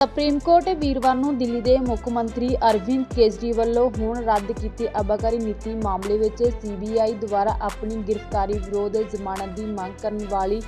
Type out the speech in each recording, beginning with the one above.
Supreme court ਵੀਰਵਾਰ ਨੂੰ ਦਿੱਲੀ ਦੇ ਮੁੱਖ ਮੰਤਰੀ ਅਰਵਿੰਦ ਕੇਜਰੀਵਾਲ ਵੱਲੋਂ ਹੁਣ ਰੱਦ ਕੀਤੀ ਅਬਾਕਾਰੀ ਨੀਤੀ ਮਾਮਲੇ ਵਿੱਚ ਸੀਬੀਆਈ ਦੁਆਰਾ ਆਪਣੀ ਗ੍ਰਿਫਤਾਰੀ ਵਿਰੋਧ ਜ਼ਮਾਨਤ ਦੀ ਮੰਗ ਕਰਨ ਵਾਲੀ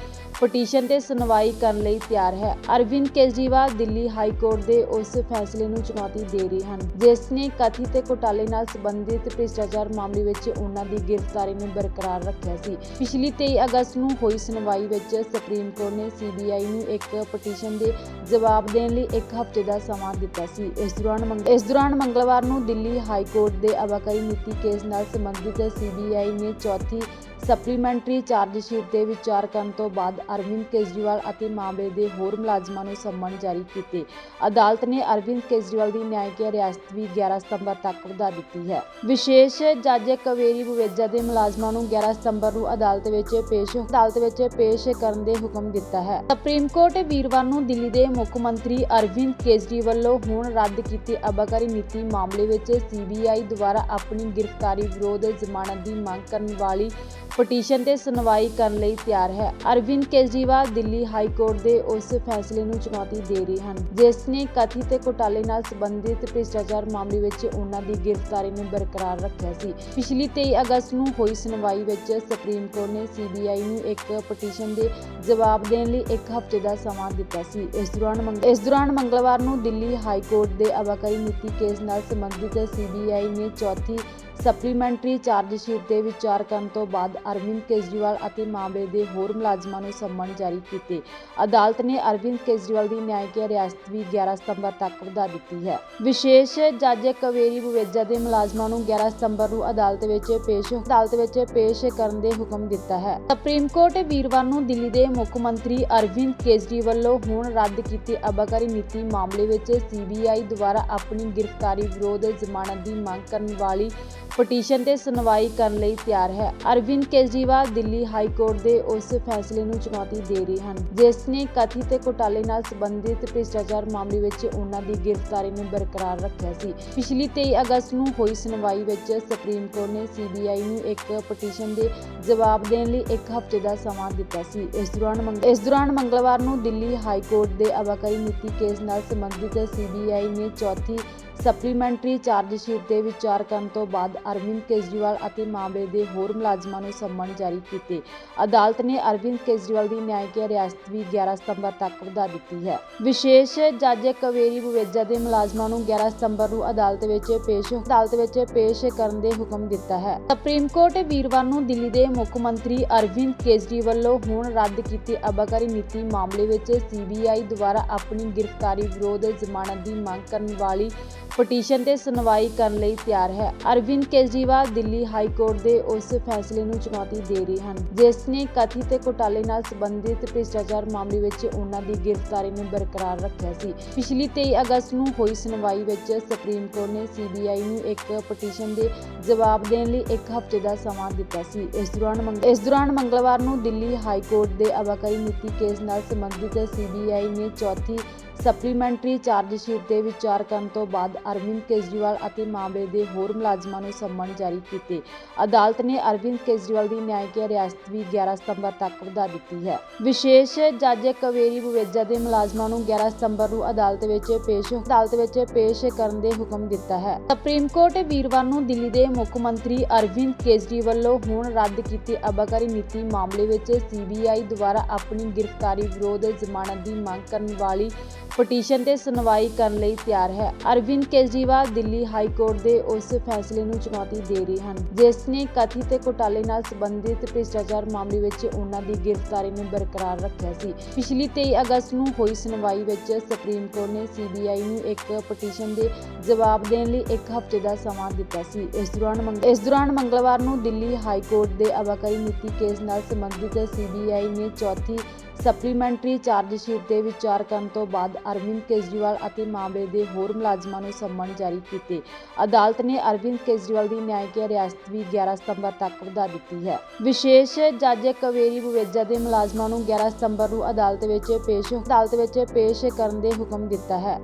ਪਟੀਸ਼ਨ ਤੇ ਸੁਣਵਾਈ ਕਰਨ ਲਈ ਤਿਆਰ ਹੈ। ਅਰਵਿੰਦ ਕੇਜਰੀਵਾਲ ਦਿੱਲੀ ਹਾਈ ਕੋਰਟ ਦੇ ਉਸ ਫੈਸਲੇ ਨੂੰ ਚੁਣੌਤੀ ਦੇ ਰਹੇ ਹਨ, ਜਿਸ ਨੇ ਕਥਿਤ ਘੁਟਾਲੇ ਨਾਲ ਸੰਬੰਧਿਤ ਭ੍ਰਿਸ਼ਟਾਚਾਰ ਮਾਮਲੇ ਵਿੱਚ ਉਹਨਾਂ ਦੀ ਗ੍ਰਿਫਤਾਰੀ ਨੂੰ ਬਰਕਰਾਰ ਰੱਖਿਆ ਸੀ। ਪਿਛਲੀ 23 ਅਗਸਤ ਨੂੰ ਹੋਈ ਸੁਣਵਾਈ ਵਿੱਚ ਸੁਪਰੀਮ ਕੋਰਟ ਨੇ ਸੀਬੀਆਈ ਨੂੰ ਇੱਕ ਪਟੀਸ਼ਨ ਦੇ ਜਵਾਬ ਦੇਣ ਲਈ ਇੱਕ ਹਫ਼ਤੇ ਦਾ ਸਮਾਂ ਦਿੱਤਾ ਸੀ। ਇਸ ਦੌਰਾਨ ਇਸ ਦੌਰਾਨ ਮੰਗਲਵਾਰ ਨੂੰ ਦਿੱਲੀ ਹਾਈ ਕੋਰਟ ਦੇ ਅਬਾਕਾਰੀ ਨੀਤੀ ਕੇਸ ਨਾਲ ਸੰਬੰਧਿਤ ਸੀਬੀਆਈ ਨੇ ਚੌਥੀ ਸਪਲੀਮੈਂਟਰੀ ਚਾਰਜ ਸ਼ੀਟ ਤੇ ਵਿਚਾਰ ਕਰਨ ਤੋਂ ਬਾਅਦ ਅਰਵਿੰਦ ਕੇਜਰੀਵਾਲ ਅਤੇ ਮਾਮਲੇ ਦੇ ਹੋਰ ਮੁਲਾਜ਼ਮਾਂ ਨੂੰ ਸੰਮਨ ਜਾਰੀ ਕੀਤੇ। ਅਦਾਲਤ ਨੇ ਅਰਵਿੰਦ ਕੇਜਰੀਵਾਲ ਦੀ ਨਿਆਇਕ ਰਿਆਸਤ ਵੀ 11 ਸਤੰਬਰ ਤੱਕ ਵਧਾ ਦਿੱਤੀ ਹੈ। ਵਿਸ਼ੇਸ਼ ਜੱਜ ਕਵੇਰੀ ਬੁਵੇਜਾ ਦੇ ਮੁਲਾਜ਼ਮਾਂ ਨੂੰ 11 ਸਤੰਬਰ ਨੂੰ ਅਦਾਲਤ ਵਿੱਚ ਪੇਸ਼ ਅਦਾਲਤ ਵਿੱਚ ਪੇਸ਼ ਕਰਨ ਦੇ ਹੁਕਮ ਦਿੱਤਾ ਹੈ। ਸੁਪਰੀਮ ਕੋਰਟ ਵੀਰਵਾਰ ਨੂੰ ਦਿੱਲੀ ਦੇ ਮੁੱਖ ਮੰਤਰੀ ਅਰਵਿੰਦ ਕੇਜਰੀਵਾਲ ਵੱਲੋਂ ਹੁਣ ਰੱਦ ਕੀਤੀ ਅਬਾਕਾਰੀ ਨੀਤੀ ਮਾਮਲੇ ਵਿੱਚ ਸੀਬੀਆਈ ਦੁਆਰਾ ਆਪਣੀ ਗ੍ਰਿਫਤਾਰੀ ਵਿਰੋਧ ਜ਼ਮਾਨਤ ਦੀ ਮੰਗ ਕਰਨ ਵਾਲੀ ਪਟੀਸ਼ਨ ਤੇ ਸੁਣਵਾਈ ਕਰਨ ਲਈ ਤਿਆਰ ਹੈ। ਅਰਵਿੰਦ ਕੇਜਰੀਵਾਲ ਦਿੱਲੀ ਹਾਈ ਕੋਰਟ ਦੇ ਉਸ ਫੈਸਲੇ ਨੂੰ ਚੁਣੌਤੀ ਦੇ ਰਹੇ ਹਨ, ਜਿਸ ਨੇ ਕਥਿਤ ਘੁਟਾਲੇ ਨਾਲ ਸੰਬੰਧਿਤ ਭ੍ਰਿਸ਼ਟਾਚਾਰ ਮਾਮਲੇ ਵਿੱਚ ਉਹਨਾਂ ਦੀ ਗ੍ਰਿਫਤਾਰੀ ਨੂੰ ਬਰਕਰਾਰ ਰੱਖਿਆ ਸੀ। ਪਿਛਲੀ 23 ਅਗਸਤ ਨੂੰ ਹੋਈ ਸੁਣਵਾਈ ਵਿੱਚ ਸੁਪਰੀਮ ਕੋਰਟ ਨੇ ਸੀਬੀਆਈ ਨੂੰ ਇੱਕ ਪਟੀਸ਼ਨ ਦੇ ਜਵਾਬ ਦੇਣ ਲਈ ਇੱਕ ਹਫ਼ਤੇ ਦਾ ਸਮਾਂ ਦਿੱਤਾ ਸੀ। ਇਸ ਦੌਰਾਨ ਇਸ ਦੌਰਾਨ ਮੰਗਲਵਾਰ ਨੂੰ ਦਿੱਲੀ ਹਾਈ ਕੋਰਟ ਦੇ ਅਬਾਕਾਰੀ ਨੀਤੀ ਕੇਸ ਨਾਲ ਸੰਬੰਧਿਤ ਸੀਬੀਆਈ ਨੇ ਚੌਥੀ ਸਪਲੀਮੈਂਟਰੀ ਚਾਰਜ ਸ਼ੀਟ ਤੇ ਵਿਚਾਰ ਕਰਨ ਤੋਂ ਬਾਅਦ ਅਰਵਿੰਦ ਕੇਜਰੀਵਾਲ ਅਤੇ ਮਾਮਲੇ ਦੇ ਹੋਰ ਮੁਲਾਜ਼ਮਾਂ ਨੂੰ ਸੰਮਨ ਜਾਰੀ ਕੀਤੇ। ਅਦਾਲਤ ਨੇ ਅਰਵਿੰਦ ਕੇਜਰੀਵਾਲ ਦੀ ਨਿਆਇਕ ਰਿਆਸਤ ਵੀ 11 ਸਤੰਬਰ ਤੱਕ ਵਧਾ ਦਿੱਤੀ ਹੈ। ਵਿਸ਼ੇਸ਼ ਜੱਜ ਕਵੇਰੀ ਬੁਵੇਜਾ ਦੇ ਮੁਲਾਜ਼ਮਾਂ ਨੂੰ 11 ਸਤੰਬਰ ਨੂੰ ਅਦਾਲਤ ਵਿੱਚ ਪੇਸ਼ ਅਦਾਲਤ ਵਿੱਚ ਪੇਸ਼ ਕਰਨ ਦੇ ਹੁਕਮ ਦਿੱਤਾ ਹੈ। ਸੁਪਰੀਮ ਕੋਰਟ ਵੀਰਵਾਰ ਨੂੰ ਦਿੱਲੀ ਦੇ ਮੁੱਖ ਮੰਤਰੀ ਅਰਵਿੰਦ ਕੇਜਰੀਵਾਲ ਵੱਲੋਂ ਹੁਣ ਰੱਦ ਕੀਤੀ ਅਬਾਕਾਰੀ ਨੀਤੀ ਮਾਮਲੇ ਵਿੱਚ ਸੀਬੀਆਈ ਦੁਆਰਾ ਆਪਣੀ ਗ੍ਰਿਫਤਾਰੀ ਵਿਰੋਧ ਜ਼ਮਾਨਤ ਦੀ ਮੰਗ ਕਰਨ ਵਾਲੀ ਪਟੀਸ਼ਨ ਤੇ ਸੁਣਵਾਈ ਕਰਨ ਲਈ ਤਿਆਰ ਹੈ। ਅਰਵਿੰਦ ਕੇਜਰੀਵਾਲ ਦਿੱਲੀ ਹਾਈ ਕੋਰਟ ਦੇ ਉਸ ਫੈਸਲੇ ਨੂੰ ਚੁਣੌਤੀ ਦੇ ਰਹੇ ਹਨ, ਜਿਸ ਨੇ ਕਥਿਤ ਘੁਟਾਲੇ ਨਾਲ ਸੰਬੰਧਿਤ ਭ੍ਰਿਸ਼ਟਾਚਾਰ ਮਾਮਲੇ ਵਿੱਚ ਉਹਨਾਂ ਦੀ ਗ੍ਰਿਫਤਾਰੀ ਨੂੰ ਬਰਕਰਾਰ ਰੱਖਿਆ ਸੀ। ਪਿਛਲੀ 23 ਅਗਸਤ ਨੂੰ ਹੋਈ ਸੁਣਵਾਈ ਵਿੱਚ ਸੁਪਰੀਮ ਕੋਰਟ ਨੇ ਸੀਬੀਆਈ ਨੂੰ ਇੱਕ ਪਟੀਸ਼ਨ ਦੇ ਜਵਾਬ ਦੇਣ ਲਈ ਇੱਕ ਹਫ਼ਤੇ ਦਾ ਸਮਾਂ ਦਿੱਤਾ ਸੀ। ਇਸ ਦੌਰਾਨ ਇਸ ਦੌਰਾਨ ਮੰਗਲਵਾਰ ਨੂੰ ਦਿੱਲੀ ਹਾਈ ਕੋਰਟ ਦੇ ਅਬਾਕਾਰੀ ਨੀਤੀ ਕੇਸ ਨਾਲ ਸੰਬੰਧਿਤ ਸੀਬੀਆਈ ਨੇ ਚੌਥੀ ਸਪਲੀਮੈਂਟਰੀ ਚਾਰਜ ਸ਼ੀਟ ਤੇ ਵਿਚਾਰ ਕਰਨ ਤੋਂ ਬਾਅਦ ਅਰਵਿੰਦ ਕੇਜਰੀਵਾਲ ਅਤੇ ਮਾਮਲੇ ਦੇ ਹੋਰ ਮੁਲਾਜ਼ਮਾਂ ਨੂੰ ਸੰਮਨ ਜਾਰੀ ਕੀਤੇ। ਅਦਾਲਤ ਨੇ ਅਰਵਿੰਦ ਕੇਜਰੀਵਾਲ ਦੀ ਨਿਆਇਕ ਰਿਆਸਤ ਵੀ 11 ਸਤੰਬਰ ਤੱਕ ਵਧਾ ਦਿੱਤੀ ਹੈ। ਵਿਸ਼ੇਸ਼ ਜੱਜ ਕਵੇਰੀ ਬੁਵੇਜਾ ਦੇ ਮੁਲਾਜ਼ਮਾਂ ਨੂੰ 11 ਸਤੰਬਰ ਨੂੰ ਅਦਾਲਤ ਵਿੱਚ ਪੇਸ਼, ਅਦਾਲਤ ਵਿੱਚ ਪੇਸ਼ ਕਰਨ ਦੇ ਹੁਕਮ ਦਿੱਤਾ ਹੈ। ਸੁਪਰੀਮ ਕੋਰਟ ਵੀਰਵਾਰ ਨੂੰ ਦਿੱਲੀ ਦੇ ਮੁੱਖ ਮੰਤਰੀ ਅਰਵਿੰਦ ਕੇਜਰੀਵਾਲ ਵੱਲੋਂ ਹੁਣ ਰੱਦ ਕੀਤੀ ਅਬਾਕਾਰੀ ਨੀਤੀ ਮਾਮਲੇ ਵਿੱਚ ਸੀਬੀਆਈ ਦੁਆਰਾ ਆਪਣੀ ਗ੍ਰਿਫਤਾਰੀ ਵਿਰੋਧ ਜ਼ਮਾਨਤ ਦੀ ਮੰਗ ਕਰਨ ਵਾਲੀ ਪਟੀਸ਼ਨ ਤੇ ਸੁਣਵਾਈ ਕਰਨ ਲਈ ਤਿਆਰ ਹੈ। ਅਰਵਿੰਦ ਕੇਜਰੀਵਾਲ ਦਿੱਲੀ ਹਾਈ ਕੋਰਟ ਦੇ ਉਸ ਫੈਸਲੇ ਨੂੰ ਚੁਣੌਤੀ ਦੇ ਰਹੇ ਹਨ, ਜਿਸ ਨੇ ਕਥਿਤ ਘੁਟਾਲੇ ਨਾਲ ਸੰਬੰਧਿਤ ਭ੍ਰਿਸ਼ਟਾਚਾਰ ਮਾਮਲੇ ਵਿੱਚ ਉਹਨਾਂ ਦੀ ਗ੍ਰਿਫਤਾਰੀ ਨੂੰ ਬਰਕਰਾਰ ਰੱਖਿਆ ਸੀ। ਪਿਛਲੀ 23 ਅਗਸਤ ਨੂੰ ਹੋਈ ਸੁਣਵਾਈ ਵਿੱਚ ਸੁਪਰੀਮ ਕੋਰਟ ਨੇ ਸੀਬੀਆਈ ਨੂੰ ਇੱਕ ਪਟੀਸ਼ਨ ਦੇ ਜਵਾਬ ਦੇਣ ਲਈ ਇੱਕ ਹਫ਼ਤੇ ਦਾ ਸਮਾਂ ਦਿੱਤਾ ਸੀ। ਇਸ ਦੌਰਾਨ ਇਸ ਦੌਰਾਨ ਮੰਗਲਵਾਰ ਨੂੰ ਦਿੱਲੀ ਹਾਈ ਕੋਰਟ ਦੇ ਅਬਾਕਾਰੀ ਨੀਤੀ ਕੇਸ ਨਾਲ ਸੰਬੰਧਿਤ ਸੀਬੀਆਈ ਨੇ ਚੌਥੀ ਸਪਲੀਮੈਂਟਰੀ ਚਾਰਜ ਸ਼ੀਟ ਤੇ ਵਿਚਾਰ ਕਰਨ ਤੋਂ ਬਾਅਦ ਅਰਵਿੰਦ ਕੇਜਰੀਵਾਲ ਅਤੇ ਮਾਮਲੇ ਦੇ ਹੋਰ ਮੁਲਾਜ਼ਮਾਂ ਨੂੰ ਸੰਮਨ ਜਾਰੀ ਕੀਤੇ। ਅਦਾਲਤ ਨੇ ਅਰਵਿੰਦ ਕੇਜਰੀਵਾਲ ਦੀ ਨਿਆਇਕ ਰਿਆਸਤ ਵੀ 11 ਸਤੰਬਰ ਤੱਕ ਵਧਾ ਦਿੱਤੀ ਹੈ। ਵਿਸ਼ੇਸ਼ ਜੱਜ ਕਵੇਰੀ ਬੁਵੇਜਾ ਦੇ ਮੁਲਾਜ਼ਮਾਂ ਨੂੰ 11 ਸਤੰਬਰ ਨੂੰ ਅਦਾਲਤ ਵਿੱਚ ਪੇਸ਼, ਅਦਾਲਤ ਵਿੱਚ ਪੇਸ਼ ਕਰਨ ਦੇ ਹੁਕਮ ਦਿੱਤਾ ਹੈ। ਸੁਪਰੀਮ ਕੋਰਟ ਵੀਰਵਾਰ ਨੂੰ ਦਿੱਲੀ ਦੇ ਮੁੱਖ ਮੰਤਰੀ ਅਰਵਿੰਦ ਕੇਜਰੀਵਾਲ ਵੱਲੋਂ ਹੁਣ ਰੱਦ ਕੀਤੀ ਅਬਾਕਾਰੀ ਨੀਤੀ ਮਾਮਲੇ ਵਿੱਚ ਸੀਬੀਆਈ ਦੁਆਰਾ ਆਪਣੀ ਗ੍ਰਿਫਤਾਰੀ ਵਿਰੋਧ ਜ਼ਮਾਨਤ ਦੀ ਮੰਗ ਕਰਨ ਵਾਲੀ ਪਟੀਸ਼ਨ ਤੇ ਸੁਣਵਾਈ ਕਰਨ ਲਈ ਤਿਆਰ ਹੈ। ਅਰਵਿੰਦ ਕੇਜਰੀਵਾਲ ਦਿੱਲੀ ਹਾਈ ਕੋਰਟ ਦੇ ਉਸ ਫੈਸਲੇ ਨੂੰ ਚੁਣੌਤੀ ਦੇ ਰਹੇ ਹਨ, ਜਿਸ ਨੇ ਕਥਿਤ ਘੁਟਾਲੇ ਨਾਲ ਸੰਬੰਧਿਤ ਭ੍ਰਿਸ਼ਟਾਚਾਰ ਮਾਮਲੇ ਵਿੱਚ ਉਹਨਾਂ ਦੀ ਗ੍ਰਿਫਤਾਰੀ ਨੂੰ ਬਰਕਰਾਰ ਰੱਖਿਆ ਸੀ। ਪਿਛਲੀ 23 ਅਗਸਤ ਨੂੰ ਹੋਈ ਸੁਣਵਾਈ ਵਿੱਚ ਸੁਪਰੀਮ ਕੋਰਟ ਨੇ ਸੀਬੀਆਈ ਨੂੰ ਇੱਕ ਪਟੀਸ਼ਨ ਦੇ ਜਵਾਬ ਦੇਣ ਲਈ ਇੱਕ ਹਫ਼ਤੇ ਦਾ ਸਮਾਂ ਦਿੱਤਾ ਸੀ। ਇਸ ਦੌਰਾਨ ਇਸ ਦੌਰਾਨ ਮੰਗਲਵਾਰ ਨੂੰ ਦਿੱਲੀ ਹਾਈ ਕੋਰਟ ਦੇ ਅਬਾਕਾਰੀ ਨੀਤੀ ਕੇਸ ਨਾਲ ਸੰਬੰਧਿਤ ਸੀਬੀਆਈ ਨੇ ਚੌਥੀ ਸਪਲੀਮੈਂਟਰੀ ਚਾਰਜ ਸ਼ੀਟ ਤੇ ਵਿਚਾਰ ਕਰਨ ਤੋਂ ਬਾਅਦ ਅਰਵਿੰਦ ਕੇਜਰੀਵਾਲ ਅਤੇ ਮਾਮਲੇ ਦੇ ਹੋਰ ਮੁਲਾਜ਼ਮਾਂ ਨੂੰ ਸੰਮਨ ਜਾਰੀ ਕੀਤੇ। ਅਦਾਲਤ ਨੇ ਅਰਵਿੰਦ ਕੇਜਰੀਵਾਲ ਦੀ ਨਿਆਇਕ ਰਿਆਸਤ ਵੀ 11 ਸਤੰਬਰ ਤੱਕ ਵਧਾ ਦਿੱਤੀ ਹੈ। ਵਿਸ਼ੇਸ਼ ਜੱਜ ਕਵੇਰੀ ਬੁਵੇਜਾ ਦੇ ਮੁਲਾਜ਼ਮਾਂ ਨੂੰ 11 ਸਤੰਬਰ ਨੂੰ ਅਦਾਲਤ ਵਿੱਚ ਪੇਸ਼ ਅਦਾਲਤ ਵਿੱਚ ਪੇਸ਼ ਕਰਨ ਦੇ ਹੁਕਮ ਦਿੱਤਾ ਹੈ।